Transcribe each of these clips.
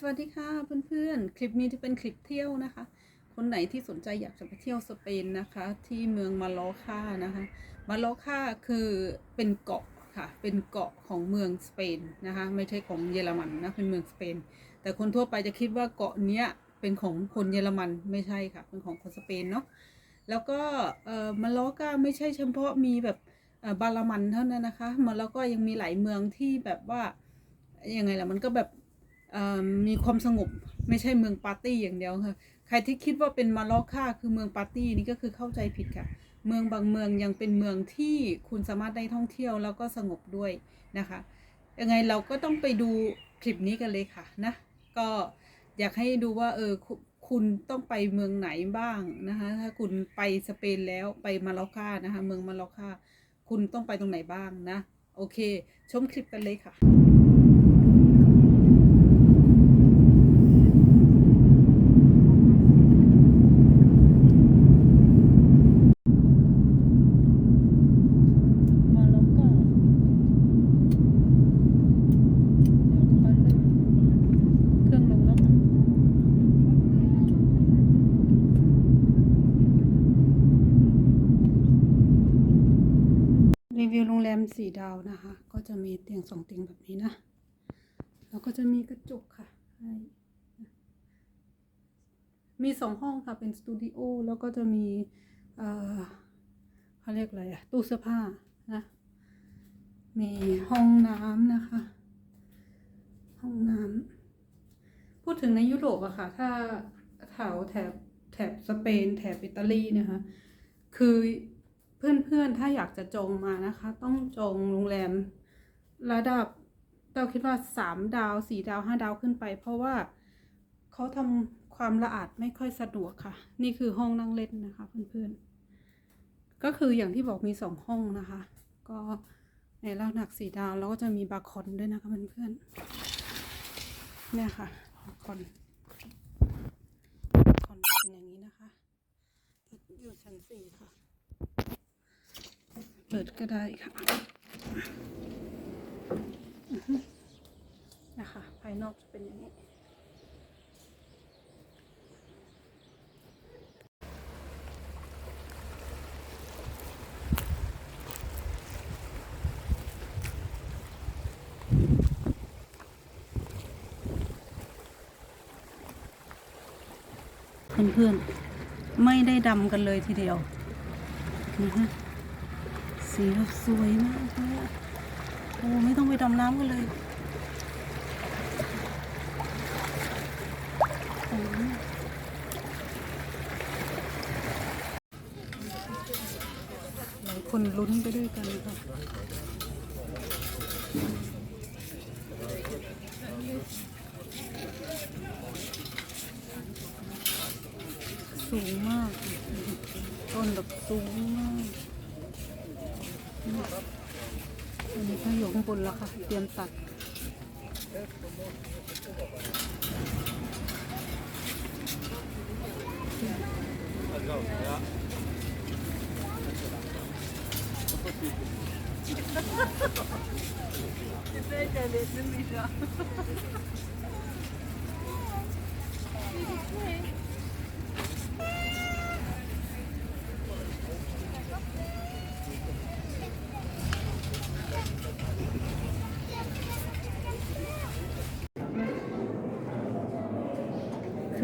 สวัสดีค่ะเพื่อนๆ คลิปนี้จะเป็นคลิปเที่ยวนะคะ คนไหนที่สนใจอยากจะไปเที่ยวสเปนนะคะ ที่เมืองมาลอค่านะคะ มาลอค่าคือเป็นเกาะค่ะ เป็นเกาะของเมืองสเปนนะคะ ไม่ใช่ของเยอรมันนะ เป็นเมืองสเปน แต่คนทั่วไปจะคิดว่าเกาะเนี้ยเป็นของคนเยอรมันไม่ใช่ค่ะ เป็นของคนสเปนเนาะ แล้วก็เอ่อมาลอก้าไม่ใช่เฉพาะมีแบบเออบาลามันเท่านั้นนะคะ มาลอก็ยังมีหลายเมืองที่แบบว่ายังไงล่ะมันก็แบบ มีความสงบไม่ใช่เมืองปาร์ตี้อย่างเดียวค่ะใครที่คิดว่าเป็นมาล็อกค่าคือเมืองปาร์ตี้นี่ก็คือเข้าใจผิดค่ะ เมืองบางเมืองยังเป็นเมืองที่คุณสามารถได้ท่องเที่ยวแล้วก็สงบด้วยนะคะยังไงเราก็ต้องไปดูคลิปนี้กันเลยค่ะนะก็อยากให้ดูว่าเออคุคุณต้องไปเมืองไหนบ้างนะคะถ้าคุณไปสเปนแล้วไปมาล็อกค่านะคะเมืองมาล็อกค่าคุณต้องไปตรงไหนบ้างนะ โอเค ชมคลิปกันเลยค่ะ มาแล้วก็เครื่องลงแล้วค่ะรีวิวโรงแรมสี่ ดาวนะคะ ก็จะมีเตียงสองเตียงแบบนี้นะ แล้วก็จะมีกระจกค่ะมีสองห้องค่ะ เป็นสตูดิโอแล้วก็จะมีเอ่อเขาเรียกอะไรอะตู้เสื้อผ้านะ มีห้องน้ำนะคะ ห้องน้ำพูดถึงในยุโรปอะค่ะ ถ้าแถวแถบแถบสเปน แถบอิตาลีนะคะคือ เพื่อนๆ ถ้าอยากจะจองมานะคะ ต้องจองโรงแรมระดับเราคิดว่าสามดาวสี่ดาวห้าดาวขึ้นไป เพราะว่าเขาทำความละอาดไม่ค่อยสะดวกค่ะ นี่คือห้องนั่งเล่นนะคะ เพื่อนๆ ก็คืออย่างที่บอกมีสองห้องนะคะ ก็ในระดับสี่ดาวแล้วก็จะมีบาร์คอนด้วยนะคะเพื่อนๆเนี่ยค่ะบาร์คอนบาร์คอนเป็นอย่างนี้นะคะอยู่ชั้นสี่ค่ะ ปิดก็ได้ค่ะนะคะ ภายนอกจะเป็นอย่างนี้ เพื่อนๆ ไม่ได้ดำกันเลยทีเดียวนะฮะ สีแบบสวยมากเลยอะโอ้ไม่ต้องไปดำน้ำกันเลยโอ้หลายคนลุ้นไปด้วยกันค่ะสูงมาก ต้นแบบสูงมาก อันนี้ก็อยู่ข้าง บนแล้วค่ะ เตรียมตัด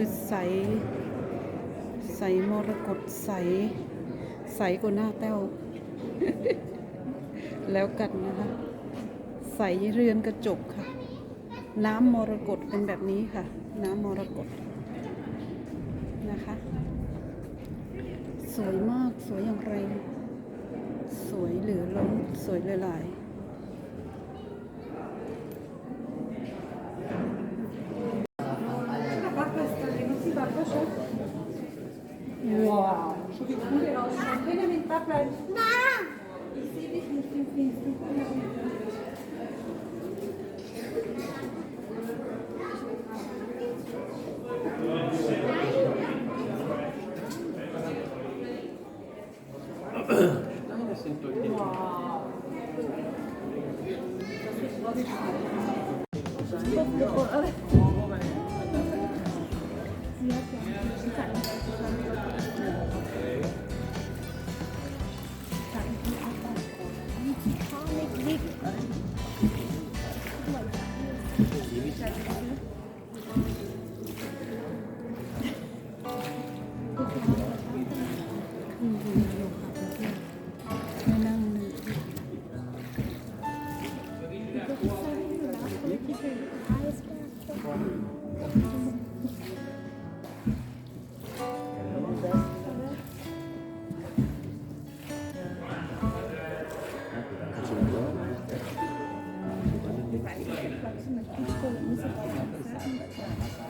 คือใส ใสมรกตใส ใสกว่าหน้าแต้ว แล้วกันนะคะ ใสเรือนกระจกค่ะ น้ำมรกตเป็นแบบนี้ค่ะ น้ำมรกตนะคะ สวยมากสวยอย่างไร สวยเหลือล้นสวยหลาย Wow.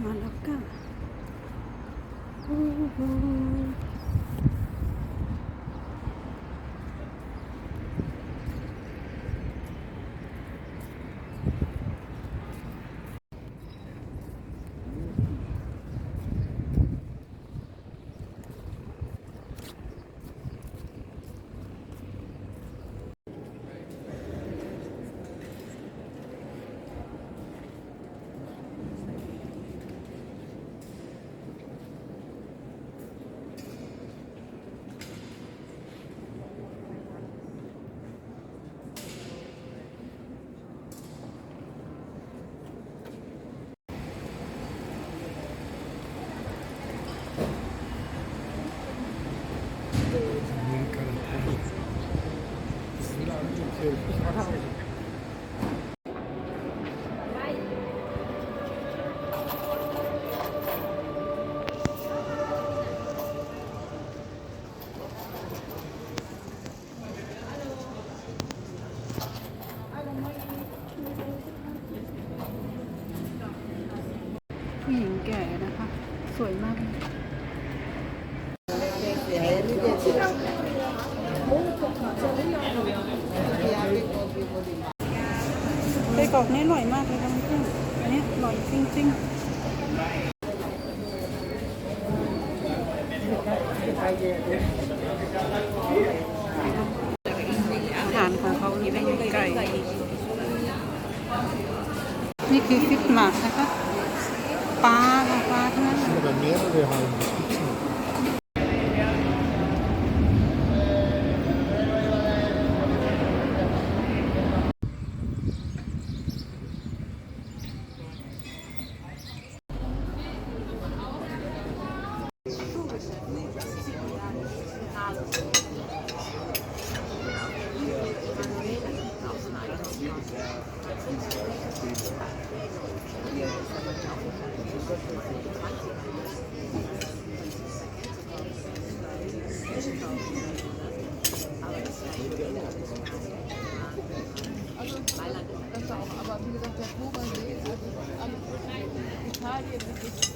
Malaka. Uh -huh. มาแล้วก็โอ้โหผู้หญิงแก่นะคะ สวยมากเลย ไส้กรอกนี่อร่อยมากเลยค่ะเพื่อนอันนี้อร่อยจริงๆอาหารของเขานี่เป็นไก่นี่คือฟิตมากนะคะปลาค่ะปลาทั้งนั้นเลย oder mehrere haben. Das gibt's nicht. Also, aber wie gesagt, der Kuba See, also Italien ist